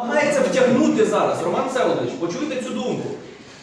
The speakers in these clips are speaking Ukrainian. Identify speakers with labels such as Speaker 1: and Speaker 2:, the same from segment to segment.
Speaker 1: намагається втягнути зараз, Роман Всеволодович, почуйте цю думку.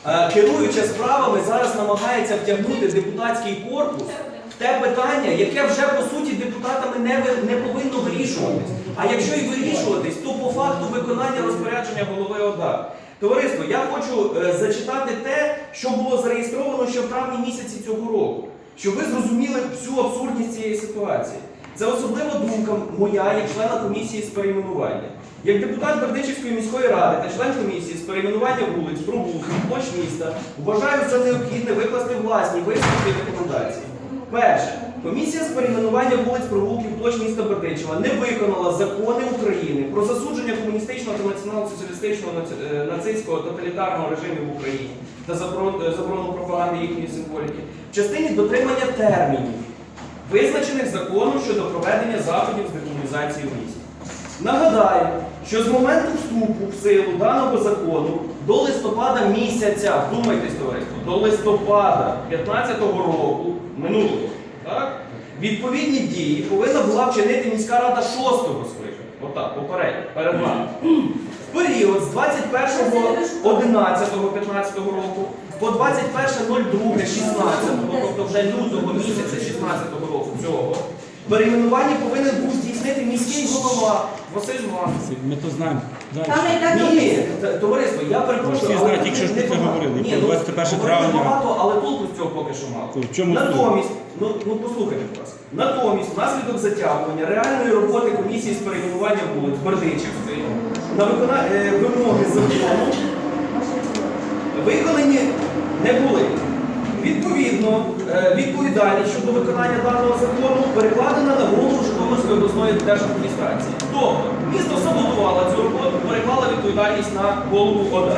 Speaker 1: Е, Керуюча справами зараз намагається втягнути депутатський корпус в те питання, яке вже по суті депутатами не, не повинно вирішуватись. А якщо і вирішуватись, то по факту виконання розпорядження голови ОДА. Товариство, я хочу е, зачитати те, що було зареєстровано ще в травні місяці цього року, щоб ви зрозуміли всю абсурдність цієї ситуації. Це особлива думка моя як члена комісії з перейменування. Як депутат Бердичівської міської ради та член комісії з перейменування вулиць, провулків, площ міста вважаю за необхідне викласти власні висновки і рекомендації. Перше, комісія з перейменування вулиць, провулків, площ міста Бердичева не виконала закони України про засудження комуністичного та націонал-соціалістичного е, нацистського тоталітарного режимів в Україні та е, заборону пропаганди їхньої символіки в частині дотримання термінів, визначених законом щодо проведення заходів з декомунізації в місті. Нагадаю, що з моменту вступу в силу даного закону до листопада місяця, вдумайтесь, товариство, до листопада 15-го року, минулого, так? відповідні дії повинна була вчинити міська рада 6-го скликання. Отак, попередньо, перед вами. В період з 21.11.15 року по 21.02.16, тобто вже лютого місяця 16 року цього, перейменування повинен був міський голова Василь Іванович.
Speaker 2: Ми то знаємо. Далі.
Speaker 3: Там і так
Speaker 1: Ні, т- товариство, я перепрошую.
Speaker 2: Всі
Speaker 1: але
Speaker 2: знають, тільки що ж про це говорили,
Speaker 1: Ні,
Speaker 2: про
Speaker 1: ну,
Speaker 2: 21
Speaker 1: говорили
Speaker 2: травня.
Speaker 1: багато, але толку з цього поки що мало.
Speaker 2: В чому?
Speaker 1: Натомість, ну, ну послухайте, будь ласка. Натомість, внаслідок затягування реальної роботи комісії з перейменування вулиць Бердичівської на викона... е, вимоги закону виконані не були. Відповідно, е, відповідальність щодо виконання даного закону перекладена на голову Житомирської обласної держадміністрації. Тобто, місто саботувало цю роботу, переклало відповідальність на голову ОДА.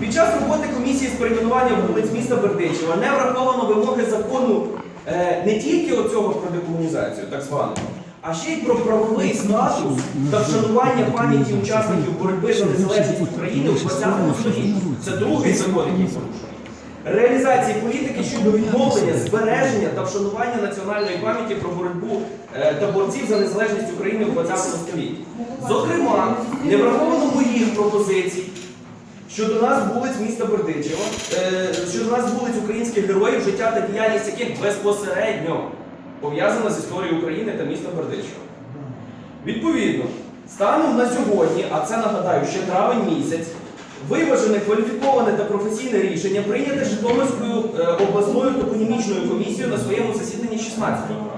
Speaker 1: Під час роботи комісії з перейменування вулиць міста Бердичева не враховано вимоги закону е, не тільки оцього про декомунізацію, так званого, а ще й про правовий статус та вшанування пам'яті учасників боротьби за незалежність України у 20 столітті. Це другий закон, який порушений. Реалізації політики щодо відновлення, збереження та вшанування національної пам'яті про боротьбу е, та борців за незалежність України у 20 столітті. Зокрема, не враховано моїх пропозицій щодо нас вулиць міста Бердичева, е, щодо нас вулиць українських героїв, життя та діяльність яких безпосередньо пов'язана з історією України та міста Бердичева. Відповідно, станом на сьогодні, а це нагадаю, ще травень місяць, виважене, кваліфіковане та професійне рішення прийняте Житомирською е, обласною топонімічною комісією на своєму засіданні 16 травня.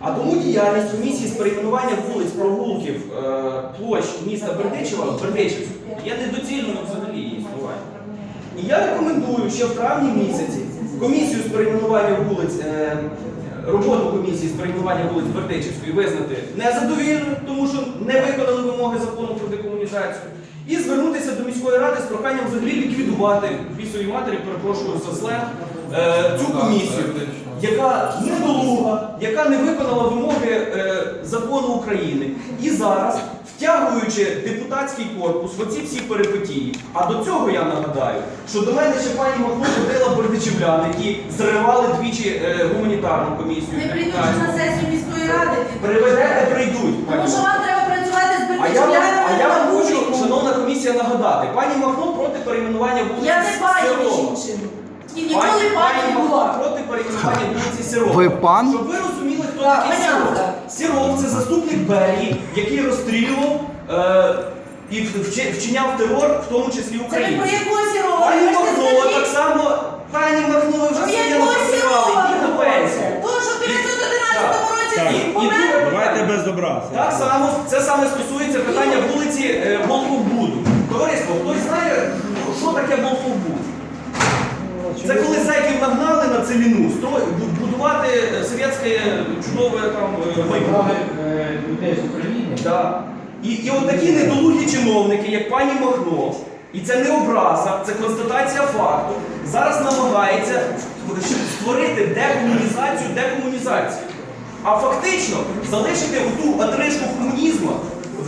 Speaker 1: А тому діяльність комісії з перейменування вулиць, провулків, е, площ міста Бердичева, Бердичівської, є недоцільною взагалі її існування. І я рекомендую ще в травні місяці комісію з перейменування вулиць, е, роботу комісії з перейменування вулиць Бердичівської визнати незадовільною, тому що не виконали вимоги закону про декомунізацію. І звернутися до міської ради з проханням взагалі ліквідувати бісові матері, перепрошую за сленг, е, цю комісію, яка недолуга, яка не виконала вимоги е, закону України. І зараз, втягуючи депутатський корпус в оці всі перипетії, а до цього я нагадаю, що до мене ще пані Махно ходила бердичівлян, які зривали двічі е, гуманітарну комісію.
Speaker 3: Не прийдуть на сесію міської ради.
Speaker 1: Приведете, прийдуть. пані
Speaker 3: Тому що вам треба працювати з
Speaker 1: А я, вам-
Speaker 3: бердичівлянами
Speaker 1: а я вам хочу, шановна комісія, нагадати, пані Махно проти перейменування вулиці
Speaker 3: Я не бачу
Speaker 1: Сирова.
Speaker 3: іншим. І
Speaker 1: Пані,
Speaker 3: ніколи пані
Speaker 1: пані
Speaker 3: не
Speaker 1: Махно
Speaker 3: була.
Speaker 1: проти перейменування вулиці Сирова.
Speaker 4: Ви пан?
Speaker 1: Щоб ви розуміли, хто
Speaker 3: Так.
Speaker 1: Сиров це заступник Берії, який розстрілював е, і вчи- вчиняв терор, в тому числі
Speaker 3: Це ви
Speaker 1: Україну.
Speaker 3: про якого сірова?
Speaker 1: Пані Махно, так само, пані Махно, ви вже
Speaker 3: Про
Speaker 1: сильно
Speaker 3: якого
Speaker 1: працювали,
Speaker 3: сірого?
Speaker 1: йдіть на пенсію.
Speaker 3: Того, що в 911 році
Speaker 2: Так.
Speaker 3: всіх
Speaker 1: І- і
Speaker 3: помер?
Speaker 2: Давайте без добра.
Speaker 1: Так само, це саме стосується питання вулиці е. Товариство, хтось знає, що таке Волховбуд? Це коли зайків строй, будувати е, совєтське чудове там е, майбутнє.
Speaker 5: е, людей з України.
Speaker 1: Да. І, і от такі недолугі чиновники, як пані Махно, і це не образа, це констатація факту, зараз намагається створити декомунізацію декомунізацію. А фактично залишити оту атришку комунізму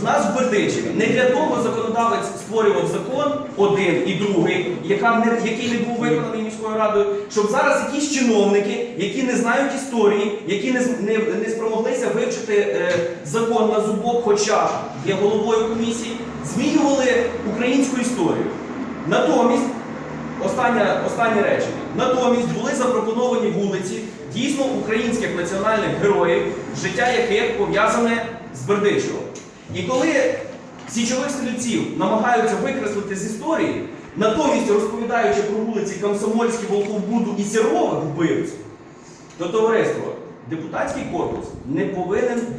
Speaker 1: в нас в Бердичеві. Не для того законодавець створював закон один і другий, який не був виконаний міською радою, щоб зараз якісь чиновники, які не знають історії, які не, не, не спромоглися вивчити е, закон на зубок, хоча є головою комісії, змінювали українську історію. Натомість, останнє, останнє речення, натомість були запропоновані вулиці дійсно українських національних героїв, життя яких пов'язане з Бердичевом. І коли січових стрільців намагаються викреслити з історії, натомість розповідаючи про вулиці Комсомольські, Волковбуду і Сірових вбивців, то товариство, депутатський корпус не повинен бути.